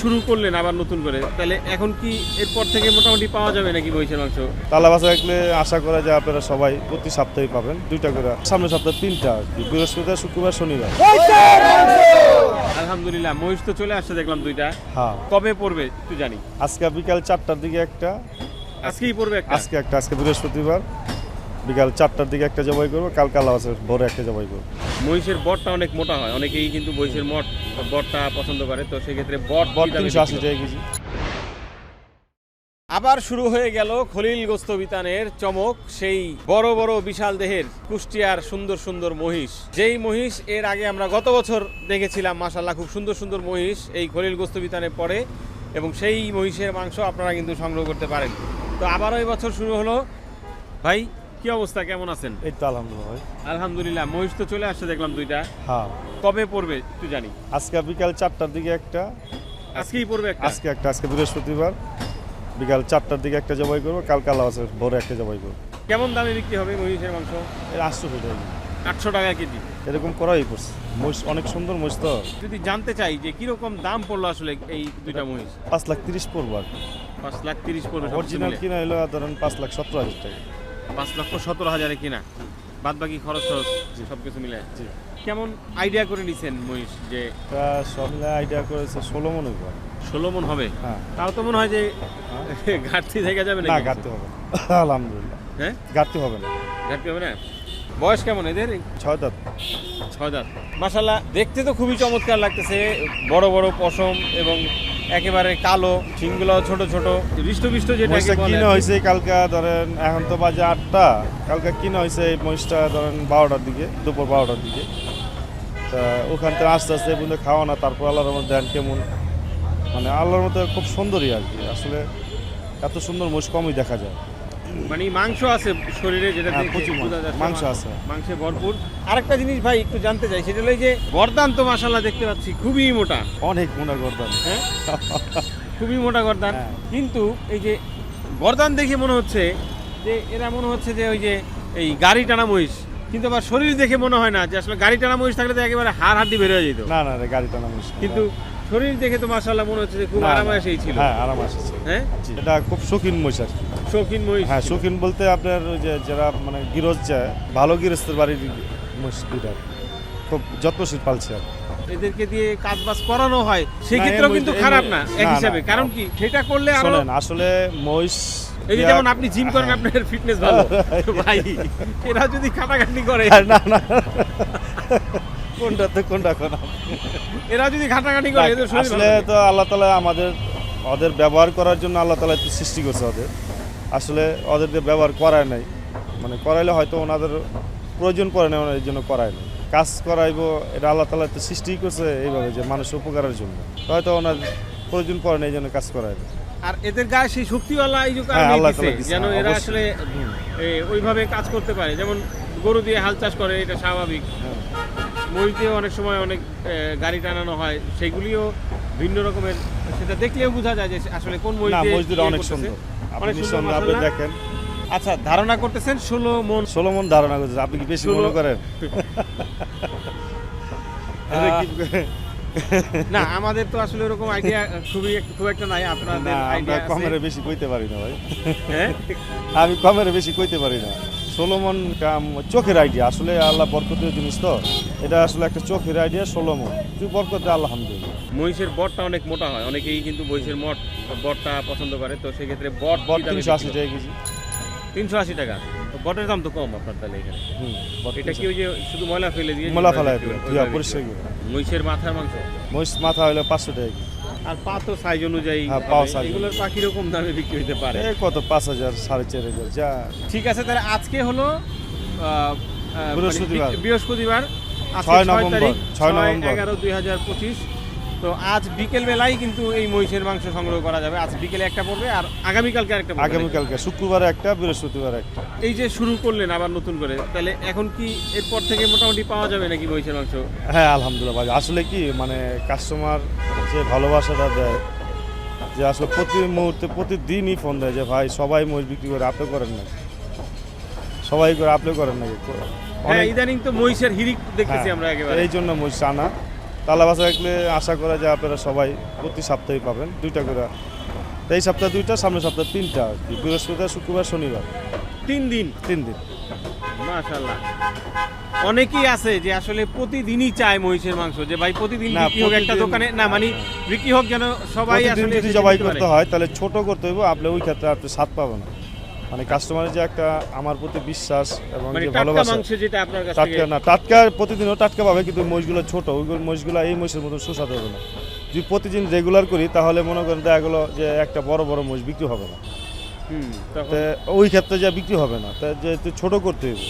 শুরু করলেন আবার নতুন করে? তাহলে এখন কি এরপর থেকে মোটামুটি পাওয়া যাবে নাকি মহিষের মাংস? তালা বাসা রাখলে আশা করা যায় আপনারা সবাই প্রতি সপ্তাহে পাবেন। দুইটা করে সামনের সপ্তাহে তিনটা আর কি। বৃহস্পতিবার শুক্রবার শনিবার। আলহামদুলিল্লাহ মহিষ তো চলে আসছে দেখলাম দুইটা। হ্যাঁ। কবে পড়বে একটু জানি। আজকে বিকাল চারটার দিকে একটা। আজকেই পড়বে একটা? আজকে একটা আজকে বৃহস্পতিবার। বিকাল চারটার দিকে একটা জবাই করব কাল কালা বাসা ভোরে একটা জবাই করব। মহিষের বটটা অনেক মোটা হয় অনেকেই কিন্তু মহিষের মট বটটা পছন্দ করে তো সেক্ষেত্রে বট বট তিনশো আশি টাকা কেজি। আবার শুরু হয়ে গেল খলিল গোস্ত বিতানের চমক সেই বড় বড় বিশাল দেহের কুষ্টিয়ার সুন্দর সুন্দর মহিষ। যেই মহিষ এর আগে আমরা গত বছর দেখেছিলাম মাসাল্লাহ খুব সুন্দর সুন্দর মহিষ এই খলিল গোস্ত বিতানে পড়ে এবং সেই মহিষের মাংস আপনারা কিন্তু সংগ্রহ করতে পারেন। তো আবারও এই বছর শুরু হলো। ভাই কি অবস্থা? কেমন আছেন? এই তো আলহামদুলিল্লাহ আলহামদুলিল্লাহ মহিষ তো চলে আসছে দেখলাম দুইটা। হ্যাঁ। কবে পড়বে একটু জানি। আজকে বিকাল চারটার দিকে একটা। আজকেই পড়বে একটা? আজকে একটা আজকে বৃহস্পতিবার। বিকাল চারটার দিকে একটা জবাই করব কাল কালা আছে ভোরে একটা জবাই করব। কেমন দামে বিক্রি হবে মহিষের মাংস? এর আটশো টাকা আটশো টাকা কেজি। এরকম করাই পড়ছে মহিষ অনেক সুন্দর মহিষ তো। যদি জানতে চাই যে কীরকম দাম পড়ল আসলে এই দুইটা মহিষ? পাঁচ লাখ তিরিশ পড়ব আর পাঁচ লাখ তিরিশ পড়বে অরিজিনাল কিনা হলো ধরেন পাঁচ লাখ সতেরো হাজার টাকা। পাঁচ লক্ষ সতেরো হাজারে কিনা। বাদ বাকি খরচ খরচ সব কিছু মিলে জি। কেমন আইডিয়া করে নিছেন মহিষ যে আইডিয়া করেছে ষোলো মনে হয় ষোলো মন হবে? হ্যাঁ। তাও তো মনে হয় যে ঘাটতি থেকে যাবে না গাড়তে হবে। আলহামদুলিল্লাহ। হ্যাঁ? গাড়তে হবে না। ঘাটতি হবে না? বয়স কেমন এদের? ছয় দাঁত। ছয় দাঁত। মাসাল্লাহ দেখতে তো খুবই চমৎকার লাগতেছে। বড় বড় পশম এবং একেবারে কালো শিংগুলো ছোট ছোট। হৃষ্টপিষ্ট যেটা হয়েছে কালকা ধরেন এখন তো বাজে আটটা কালকা কিনা হয়েছে এই মহিষটা ধরেন বারোটার দিকে দুপুর বারোটার দিকে। তা ওখান থেকে আস্তে আস্তে বন্ধু খাওয়া না তারপর আল্লাহর মধ্যে দেন কেমন। মানে আল্লাহর মতো খুব সুন্দরই আর কি আসলে এত সুন্দর মহিষ কমই দেখা যায়। মানে মাংস আছে শরীরে যেটা হ্যাঁ, প্রচুর মাংস। আছে। মাংসে ভরপুর। আরেকটা জিনিস ভাই একটু জানতে চাই সেটা হলো যে গর্দান তো মাসাল্লাহ দেখতে পাচ্ছি খুবই মোটা। অনেক মনে করতাম হ্যাঁ? খুবই মোটা গর্দান। হ্যাঁ। কিন্তু এই যে গরদান দেখে মনে হচ্ছে যে এরা মনে হচ্ছে যে ওই যে এই গাড়ি টানা মহিষ। কিন্তু আবার শরীর দেখে মনে হয় না যে আসলে গাড়ি টানা মহিষ থাকলে তো একেবারে হাড় হাড্ডি বের হয়ে যেত। না না রে গাড়িটা না মহিষ কিন্তু শরীর দেখে তো মাসাল্লাহ মনে হচ্ছে যে খুব। আরামায়েশেই ছিল। হ্যাঁ আরাম আসছে হ্যাঁ? এটা খুব শৌখিন মহিষ আর শৌখিন মহিষ হ্যাঁ। শৌখিন বলতে আপনার ওই যে যারা মানে গৃহস্থ যায় ভালো গৃহস্থের বাড়ির মহিষ দুইটা। খুব যত্নশীল পালছে আর। এদেরকে দিয়ে কাজ বাজ করানো হয় সেক্ষেত্রেও কিন্তু খারাপ না এক হিসাবে। কারণ কি সেটা করলে আরও আসলে মহিষ এই যে যেমন আপনি জিম করেন আপনার ফিটনেস ভালো। ভাই এরা যদি খাটাখাটি করে না না কোনটাতে কোনটা কোন? এরা যদি খাটাখাটি করে এদের শরীর আসলে তো আল্লাহ তালা আমাদের ওদের ব্যবহার করার জন্য আল্লাহ তালা সৃষ্টি করছে ওদের। আসলে ওদেরকে ব্যবহার করায় নাই। মানে করাইলে হয়তো ওনাদের প্রয়োজন পড়ে না ওনার জন্য করায় নাই কাজ করাইবো এটা আল্লাহ তালা একটু সৃষ্টি করছে এইভাবে যে মানুষের উপকারের জন্য। হয়তো ওনার প্রয়োজন পড়ে না এই জন্য কাজ করায় না। আর এদের গায়ে সেই শক্তিওয়ালা এই যে হ্যাঁ, যেন এরা আসলে ওইভাবে কাজ করতে পারে। যেমন গরু দিয়ে হাল চাষ করে এটা স্বাভাবিক। হ্যাঁ। দিয়ে অনেক সময় অনেক গাড়ি টানানো হয় সেগুলিও ভিন্ন রকমের সেটা দেখলেও বোঝা যায় যে আসলে কোন না দিয়ে ইয়ে অনেক। সুন্দর। অনেক সুন্দর আপনি দেখেন আচ্ছা ধারণা করতেছেন ষোলো মন। সোলোমন ধারণা করছে আপনি কি বেশি ষোলো- মনে করেন না আমাদের তো আসলে ওরকম আইডিয়া খুবই খুব একটা নাই আপনাদের না আইডিয়া কমের বেশি কইতে পারি না ভাই। হ্যাঁ? আমি কমের বেশি কইতে পারি না। সোলোমন কাম চোখের আইডিয়া আসলে আল্লাহ বরকতের জিনিস তো। এটা আসলে একটা চোখের আইডিয়া সোলোমন তুই বরকতে আলহামদুলিল্লাহ। মহিষের বটটা অনেক মোটা হয় অনেকেই কিন্তু মহিষের মট বটটা পছন্দ করে তো সেক্ষেত্রে বট বট তিনশো আশি টাকা কেজি। তিনশো আশি টাকা। তো বটের দাম তো কম আপনার তাহলে এখানে। এটা কি ওই যে শুধু ময়লা ফেলে দিয়ে ফেলা বিক্রি পরিষ্কার করে? করে মহিষের মাথার মাংস। মহিষ মাথা পাঁচশো টাকা আর পা তো সাইজ অনুযায়ী। এগুলোর পা কীরকম দামে বিক্রি হতে পারে। কত? পাঁচ হাজার সাড়ে চার হাজার যা। ঠিক আছে তাহলে আজকে হলো মানে বৃহস্পতিবার। বৃহস্পতিবার। ছয় নভেম্বর, ছয় নভেম্বর। এগারো দুই হাজার পঁচিশ। তো আজ বিকেল বেলায় কিন্তু এই মহিষের মাংস সংগ্রহ করা যাবে। আজ বিকেলে একটা পড়বে আর আগামীকালকে একটা আগামীকালকে শুক্রবারে একটা বৃহস্পতিবার একটা। এই যে শুরু করলেন আবার নতুন করে তাহলে এখন কি এরপর থেকে মোটামুটি পাওয়া যাবে নাকি মহিষের মাংস? হ্যাঁ আলহামদুলিল্লাহ ভাই আসলে কি মানে কাস্টমার যে ভালোবাসাটা দেয় যে আসলে প্রতি মুহূর্তে প্রতিদিনই ফোন দেয় যে ভাই সবাই মহিষ বিক্রি করে আপনি করেন না সবাই করে আপনি করেন না হ্যাঁ ইদানিং তো মহিষের হিরিক দেখতেছি হ্যাঁ, আমরা একেবারে। এই জন্য মহিষ আনা। তালা বাসা রাখলে আশা করা যায় আপনারা সবাই প্রতি সপ্তাহে পাবেন দুইটা করে। এই সপ্তাহে দুইটা সামনের সপ্তাহে তিনটা আর কি। বৃহস্পতিবার শুক্রবার শনিবার। তিন দিন? তিন দিন। মাশাল্লাহ অনেকেই আছে যে আসলে প্রতিদিনই চায় মহিষের মাংস যে ভাই প্রতিদিন বিক্রি হোক একটা দোকানে না মানে বিক্রি হোক যেন সবাই আসলে যদি জবাই করতে হয় তাহলে ছোট করতে হবে আপনি ওই ক্ষেত্রে আপনি স্বাদ পাবেন না। মানে কাস্টমারের যে একটা আমার প্রতি বিশ্বাস এবং মানে যে ভালোবাসা মাংস যেটা আপনার কাছ টাটকা না টাটকা প্রতিদিনও টাটকা পাবে কিন্তু মহিষগুলো ছোট ওইগুলো মহিষগুলো এই মহিষের মতো সুস্বাদু হবে না। যদি প্রতিদিন রেগুলার করি তাহলে মনে করেন দেখা গেলো যে একটা বড় বড় মহিষ বিক্রি হবে না। ওই ক্ষেত্রে যা বিক্রি হবে না তা যেহেতু ছোট করতে হবে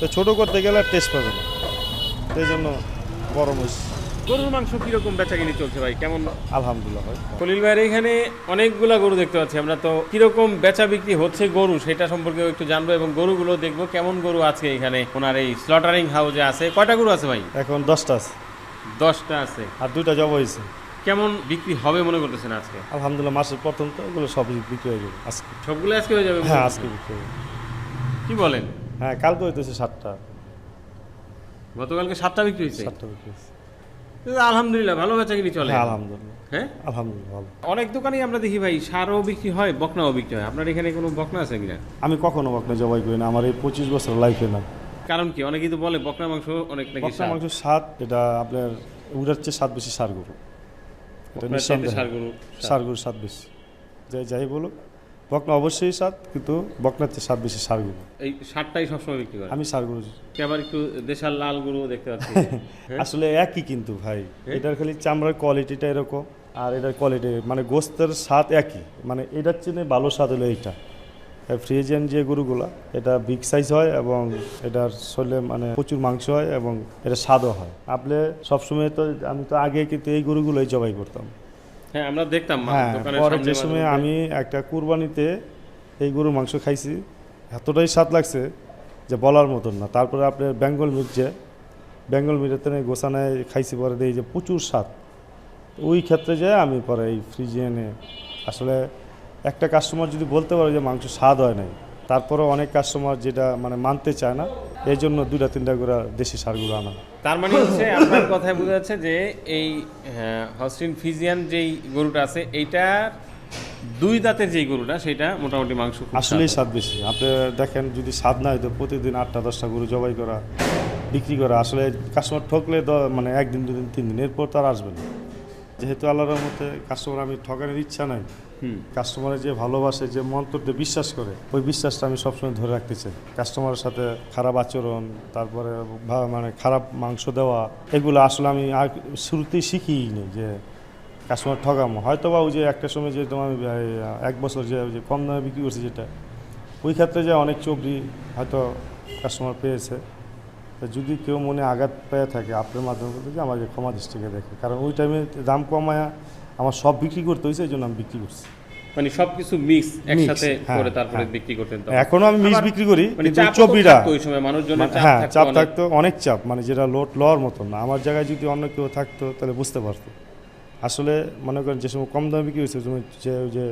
তো ছোট করতে গেলে টেস্ট পাবে না। সেই জন্য বড় মহিষ গরুর মাংস কীরকম বেচা কিনি চলছে ভাই? কেমন? আলহামদুলিল্লাহ হয় খলিল ভাইয়ের এখানে অনেকগুলা গরু দেখতে পাচ্ছি। আমরা তো কীরকম বেচা বিক্রি হচ্ছে গরু সেটা সম্পর্কে একটু জানব এবং গরুগুলো দেখব কেমন গরু আছে এখানে। ওনার এই স্লটারিং হাউসে আছে। কয়টা গরু আছে ভাই? এখন দশটা আছে। দশটা আছে। আর দুইটা জব হয়েছে। কেমন বিক্রি হবে মনে করতেছেন আজকে? আলহামদুলিল্লাহ মাসের প্রথম তো এগুলো সব বিক্রি হয়ে যাবে। আজকে। সবগুলো আজকে হয়ে যাবে? হ্যাঁ আজকে বিক্রি হয়ে কি বলেন? হ্যাঁ কালকে হইতেছে সাতটা। গতকালকে সাতটা বিক্রি হয়েছে? সাতটা বিক্রি হয়েছে। আলহামদুলিল্লাহ ভালো বেচা কিনি চলে। হ্যাঁ আলহামদুলিল্লাহ। হ্যাঁ? আলহামদুলিল্লাহ ভালো। অনেক দোকানেই আমরা দেখি ভাই সারও বিক্রি হয় বকনাও বিক্রি হয়। আপনার এখানে কোনো বকনা আছে কিনা? আমি কখনো বকনা জবাই করি না আমার এই পঁচিশ বছর লাইফে না। কারণ কি? অনেকেই তো বলে বকনা মাংস অনেক নাকি বকনা মাংস স্বাদ এটা আপনার উড়ার চেয়ে স্বাদ বেশি সার গরু এটা। ষাঁড় গরু সার। গরুর স্বাদ বেশি। যাই যাই বলুক। বকনা অবশ্যই স্বাদ কিন্তু বকনার চেয়ে স্বাদ বেশি সার গরু এই সারটাই সবসময় বিক্রি করে আমি সার গরু আবার একটু দেশাল লাল গরু দেখতে পাচ্ছি? হ্যাঁ? আসলে একই কিন্তু ভাই। এটার খালি চামড়ার কোয়ালিটিটা এরকম আর এটার কোয়ালিটি মানে গোস্তের স্বাদ একই। মানে এটার চেয়ে ভালো স্বাদ হলো এইটা। ফ্রিজিয়ান যে গরুগুলা এটা বিগ সাইজ হয় এবং এটার শরীরে মানে প্রচুর মাংস হয় এবং এটা স্বাদও হয়। আপনি সবসময় তো আমি তো আগে কিন্তু এই গরুগুলোই জবাই করতাম। হ্যাঁ আমরা দেখতাম হ্যাঁ পরে যে সময় আমি একটা কুরবানিতে এই গরুর মাংস খাইছি এতটাই স্বাদ লাগছে যে বলার মতন না। তারপরে আপনার বেঙ্গল মিট যে বেঙ্গল মিটেতে গোসানায় খাইছি পরে এই যে প্রচুর স্বাদ ওই ক্ষেত্রে যে আমি পরে এই ফ্রিজে এনে আসলে একটা কাস্টমার যদি বলতে পারে যে মাংস স্বাদ হয় নাই তারপরে অনেক কাস্টমার যেটা মানে মানতে চায় না এই জন্য দুটা তিনটা করে দেশি সারগুলো আনা। তার মানে হচ্ছে আপনার কথায় বোঝা যাচ্ছে যে এই হস্টিন ফিজিয়ান যেই গরুটা আছে এইটা দুই দাঁতের যেই গরুটা সেটা মোটামুটি মাংস আসলেই স্বাদ। বেশি। আপনি দেখেন যদি স্বাদ না হয়তো প্রতিদিন আটটা দশটা গরু জবাই করা বিক্রি করা আসলে কাস্টমার ঠকলে মানে একদিন দুদিন তিন দিন এরপর তো আর আসবে না। যেহেতু আল্লাহর মধ্যে কাস্টমার আমি ঠকানোর ইচ্ছা নাই কাস্টমারের যে ভালোবাসে, যে মন্তব্যে বিশ্বাস করে, ওই বিশ্বাসটা আমি সবসময় ধরে রাখতে চাই। কাস্টমারের সাথে খারাপ আচরণ, তারপরে মানে খারাপ মাংস দেওয়া, এগুলো আসলে আমি আগ- শুরুতেই শিখিই নি যে কাস্টমার ঠকামো হয়তো বা ওই যে একটা সময় যে তোমার এক বছর যে কম দামে বিক্রি করছি যেটা, ওই ক্ষেত্রে যে অনেক চবরি হয়তো কাস্টমার পেয়েছে। যদি কেউ মনে আঘাত পেয়ে থাকে আপনার মাধ্যমে যে আমাকে ক্ষমা দৃষ্টিকে দেখে। কারণ ওই টাইমে দাম কমায়া আমার সব বিক্রি করতে হয়েছে এই জন্য আমি বিক্রি করছি। মানে সবকিছু মিক্স একসাথে হ্যাঁ, করে তারপরে হ্যাঁ। বিক্রি করতেন এখনও আমি মিক্স বিক্রি করি মানে থাকতো ওই সময় মানুষজনের মানে হ্যাঁ চাপ থাকতো অনেক চাপ মানে যেটা লোড লওয়ার মতন না। আমার জায়গায় যদি অন্য কেউ থাকতো তাহলে বুঝতে পারতো। আসলে মনে করেন যে সময় কম দামে বিক্রি হয়েছে যে যে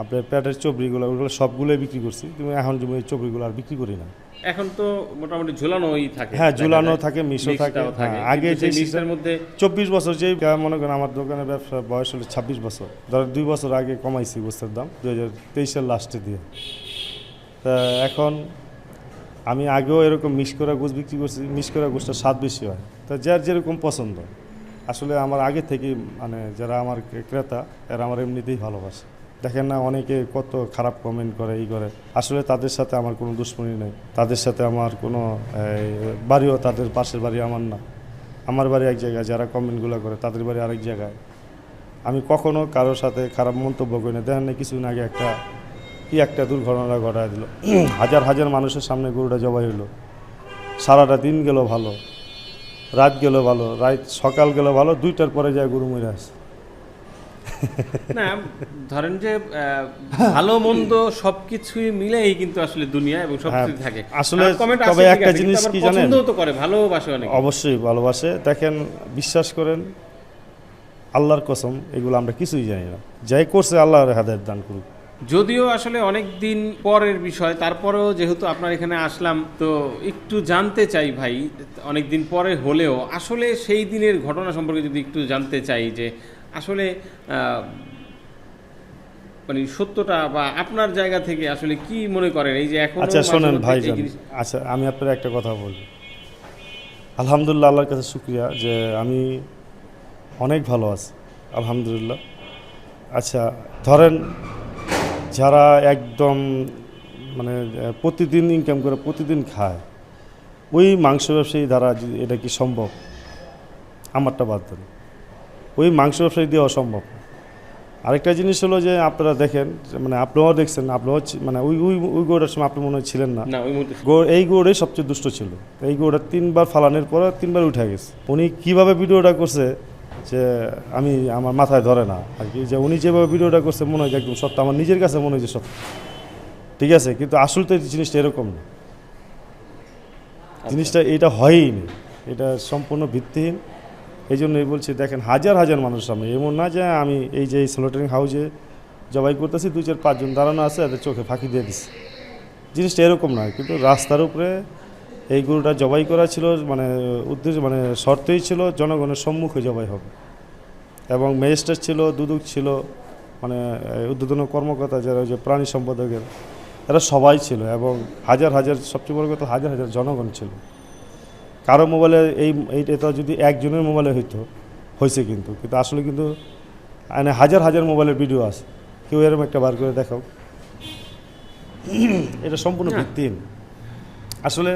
আপনার প্যাটের চবরিগুলো ওগুলো সবগুলোই বিক্রি করছি। তুমি এখন যে ওই চবরিগুলো আর বিক্রি করি না। এখন তো মোটামুটি ঝুলানোই থাকে। হ্যাঁ, ঝুলানো থাকে, মিশও থাকে। হ্যাঁ, আগে কিন্তু যে মিক্সের মধ্যে চব্বিশ বছর যেই মনে করেন আমার দোকানের ব্যবসা বয়স হলো ছাব্বিশ বছর। ধর দুই বছর আগে কমাইছি গোস্তের দাম দু হাজার তেইশের লাস্টে দিয়ে। তা এখন আমি আগেও এরকম মিক্স করা গোস বিক্রি করছি মিক্স করা গোসটা স্বাদ বেশি হয়। তা যার যেরকম পছন্দ। আসলে আমার আগে থেকে মানে যারা আমার ক্রেতা এরা আমার এমনিতেই ভালোবাসে। দেখেন না, অনেকে কত খারাপ কমেন্ট করে এই করে। আসলে তাদের সাথে আমার কোনো দুশ্মনী নেই। তাদের সাথে আমার কোনো বাড়িও তাদের পাশের বাড়ি আমার না। আমার বাড়ি এক জায়গায়, যারা কমেন্টগুলো করে, তাদের বাড়ি আরেক জায়গায়। আমি কখনো কারোর সাথে খারাপ মন্তব্য করি না। দেখেন না, কিছুদিন আগে একটা, কি একটা দুর্ঘটনা ঘটায় দিল। হাজার হাজার মানুষের সামনে গরুটা জবাই হলো সারাটা দিন গেল ভালো, রাত গেল ভালো, রাত সকাল গেল ভালো, দুইটার পরে যায় গরু মরে আসে। না ধরেন যে ভালো মন্দ সবকিছুই মিলেই কিন্তু আসলে দুনিয়া এবং সবকিছু হ্যাঁ, থাকে। আসলে তবে একটা জিনিস কি জানেন? পছন্দও তো করে ভালোবাসে অনেক। অবশ্যই ভালোবাসে। দেখেন বিশ্বাস করেন আল্লাহর কসম এগুলো আমরা কিছুই জানি না। যাই করছে আল্লাহর হাদায়ত দান করুক। যদিও আসলে অনেক দিন পরের বিষয় তারপরেও যেহেতু আপনার এখানে আসলাম তো একটু জানতে চাই ভাই অনেক দিন পরে হলেও আসলে সেই দিনের ঘটনা সম্পর্কে যদি একটু জানতে চাই যে আসলে মানে সত্যটা বা আপনার জায়গা থেকে আসলে কি মনে করেন? এই যে এখন আচ্ছা শোনেন ভাইজান। আচ্ছা আমি আপনার একটা কথা বলি আলহামদুলিল্লাহ আল্লাহর কাছে শুক্রিয়া যে আমি অনেক ভালো আছি আলহামদুলিল্লাহ। আচ্ছা ধরেন যারা একদম মানে প্রতিদিন ইনকাম করে প্রতিদিন খায় ওই মাংস ব্যবসায়ী দ্বারা এটা কি সম্ভব? আমারটা বাদ দেন। ওই মাংস ব্যবসায়ী দিয়ে অসম্ভব। আরেকটা জিনিস হলো যে আপনারা দেখেন মানে আপনিও দেখছেন আপনিও মানে ওই ওই ওই গরুটার সময় আপনি মনে হয় ছিলেন না। এই গৌড়ে সবচেয়ে দুষ্ট ছিল। এই গৌড়া তিনবার ফালানোর পরে তিনবার উঠে গেছে। উনি কীভাবে ভিডিওটা করছে যে আমি আমার মাথায় ধরে না। আর কি যে উনি যেভাবে ভিডিওটা করছে মনে হয় একদম সত্য আমার নিজের কাছে মনে হয় যে সত্য। ঠিক আছে কিন্তু আসল তো এই জিনিসটা এরকম না। জিনিসটা এটা হয়ই না। এটা সম্পূর্ণ ভিত্তিহীন। এই জন্যই বলছি, দেখেন, হাজার হাজার মানুষ সামনে। এমন না যে আমি এই যে এই স্লোটারিং হাউসে জবাই করতেছি, দুই চার পাঁচজন দাঁড়ানো আছে, এদের চোখে ফাঁকি দিয়ে দিছি। জিনিসটা এরকম নয়, কিন্তু রাস্তার উপরে এই গরুটা জবাই করা ছিল মানে উদ্দেশ্য মানে শর্তই ছিল জনগণের সম্মুখে জবাই হবে। এবং ম্যাজিস্ট্রেট ছিল, দুদুক ছিল মানে উদ্বোধন কর্মকর্তা যারা, ওই যে প্রাণী সম্পাদকের, এরা সবাই ছিল এবং হাজার হাজার, সবচেয়ে বড় কথা, হাজার হাজার জনগণ ছিল। কারও মোবাইলে এই এটা যদি একজনের মোবাইলে হইতো হয়েছে কিন্তু। কিন্তু আসলে কিন্তু মানে হাজার হাজার মোবাইলের ভিডিও আছে। কেউ এরকম একটা বার করে দেখাও। এটা সম্পূর্ণ ভিত্তিহীন। আসলে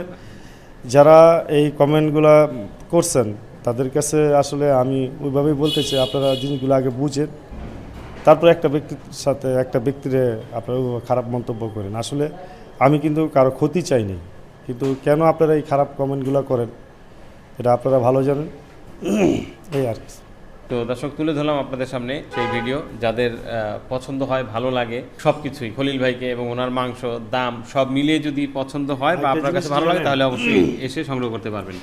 যারা এই কমেন্টগুলা করছেন তাদের কাছে আসলে আমি ওইভাবেই বলতে চাই আপনারা জিনিসগুলো আগে বুঝেন। তারপর একটা ব্যক্তির সাথে একটা ব্যক্তির আপনারা খারাপ মন্তব্য করেন। আসলে আমি কিন্তু কারও ক্ষতি চাইনি। কিন্তু কেন আপনারা এই খারাপ কমেন্টগুলো করেন? এটা আপনারা ভালো জানেন। এই আর কি। তো দর্শক তুলে ধরলাম আপনাদের সামনে সেই ভিডিও। যাদের পছন্দ হয় ভালো লাগে সব কিছুই খলিল ভাইকে এবং ওনার মাংস দাম সব মিলিয়ে যদি পছন্দ হয় বা আপনার কাছে ভালো লাগে তাহলে অবশ্যই এসে সংগ্রহ করতে পারবেন।